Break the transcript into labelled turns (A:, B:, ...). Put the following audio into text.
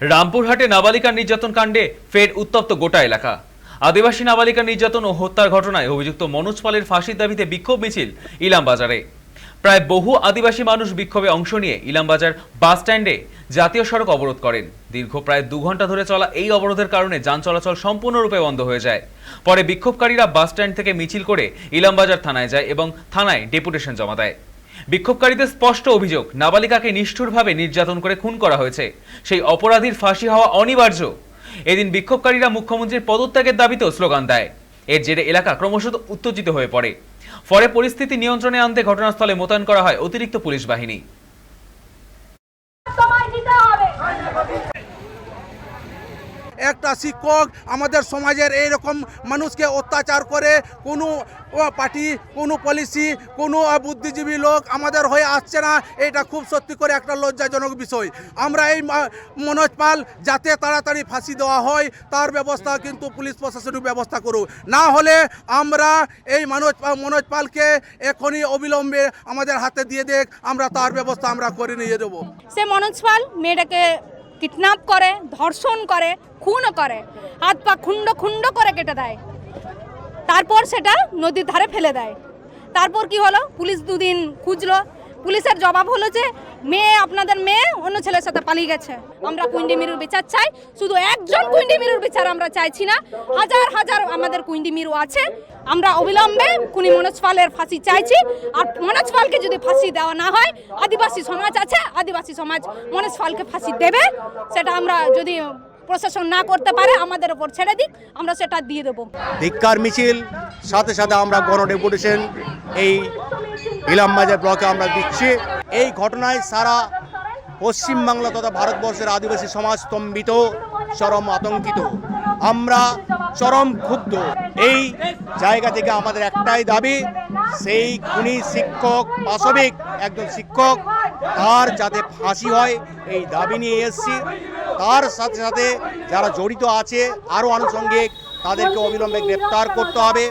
A: রামপুরহাটে নাবালিকা নির্যাতন কাণ্ডে ফের উত্তপ্ত গোটা এলাকা। আদিবাসী নাবালিকা নির্যাতন ও হত্যার ঘটনায় অভিযুক্ত মনোজ পালের ফাঁসির দাবিতে বিক্ষোভ মিছিল ইলামবাজারে। প্রায় বহু আদিবাসী মানুষ বিক্ষোভে অংশ নিয়ে ইলামবাজার বাস স্ট্যান্ডে জাতীয় সড়ক অবরোধ করেন। দীর্ঘ প্রায় দু ঘণ্টা ধরে চলা এই অবরোধের কারণে যান চলাচল সম্পূর্ণরূপে বন্ধ হয়ে যায়। পরে বিক্ষোভকারীরা বাস স্ট্যান্ড থেকে মিছিল করে ইলামবাজার থানায় যায় এবং থানায় ডেপুটেশন জমা দেয়। বিক্ষোভকারীদের স্পষ্ট অভিযোগ, নাবালিকাকে নিষ্ঠুরভাবে নির্যাতন করে খুন করা হয়েছে। সেই অপরাধীর ফাঁসি হওয়া অনিবার্য। এদিন বিক্ষোভকারীরা মুখ্যমন্ত্রীর পদত্যাগের দাবিতেও স্লোগান দেয়। এর জেরে এলাকা ক্রমশত উত্তেজিত হয়ে পড়ে। ফলে পরিস্থিতি নিয়ন্ত্রণে আনতে ঘটনাস্থলে মোতায়েন করা হয় অতিরিক্ত পুলিশ বাহিনী।
B: একটা শিক্ষক আমাদের সমাজের এই রকম মানুষকে অত্যাচার করে, কোনো পার্টি, কোনো পলিসি কোনো বুদ্ধিজীবী লোক আমাদের হয়ে আসছে না, এটা খুব সত্যি করে একটা লজ্জাজনক বিষয়। আমরা এই মনোজ পাল যাতে তাড়াতাড়ি ফাঁসি দেওয়া হয়, তার ব্যবস্থা কিন্তু পুলিশ প্রশাসনিক ব্যবস্থা করুক। না হলে আমরা এই মনোজ মনোজ পালকে এখনই অবিলম্বে আমাদের হাতে দিয়ে দেখ, আমরা তার ব্যবস্থা আমরা করে নিয়ে দেবো
C: সে মনোজ পাল, মেয়েটাকে কিডন্যাপ করে, ধর্ষণ করে খুনও করে, হাত পা খুন্ড খুন্ড করে কেটে দেয়। তারপর সেটা নদীর ধারে ফেলে দেয়। তারপর কি হলো? পুলিশ দুদিন খুঁজলো। পুলিশের জবাব হলো যে, মেয়ে, আপনাদের মেয়ে অন্য ছেলের সাথে পালিয়ে গেছে। আমরা কুইন্ডি মিরুর বিচার চাই। শুধু একজন কুইন্ডি মিরুর বিচার আমরা চাইছি না। হাজার হাজার আমাদের কুইন্ডি মিরু আছে। আমরা অবিলম্বে কুনি মনোজ পালের ফাঁসি চাইছি। আর মনোজ পালকে যদি ফাঁসি দেওয়া না হয়, আদিবাসী সমাজ আছে, আদিবাসী সমাজ মনোজ পালকে ফাঁসি দেবে। সেটা আমরা যদি প্রশাসন না করতে পারে, আমাদের ওপর ছেড়ে দিক, আমরা সেটা দিয়ে দেবো।
D: ধিক্কার মিছিল, সাথে সাথে আমরা গণ ডেপুটেশন, এই ইলামবাজার ব্লকে আমরা দিচ্ছি। এই ঘটনায় সারা পশ্চিমবাংলা তথা ভারতবর্ষের আদিবাসী সমাজ স্তম্ভিত, চরম আতঙ্কিত। আমরা চরম ক্ষুব্ধ। এই জায়গা থেকে আমাদের একটাই দাবি, সেই খুনি শিক্ষক, পাশবিক, একজন শিক্ষক, তার যাতে ফাঁসি হয়, এই দাবি নিয়ে এসছি। তার সাথে সাথে যারা জড়িত আছে, আরও আনুষঙ্গিক, তাদেরকে অবিলম্বে গ্রেপ্তার করতে হবে।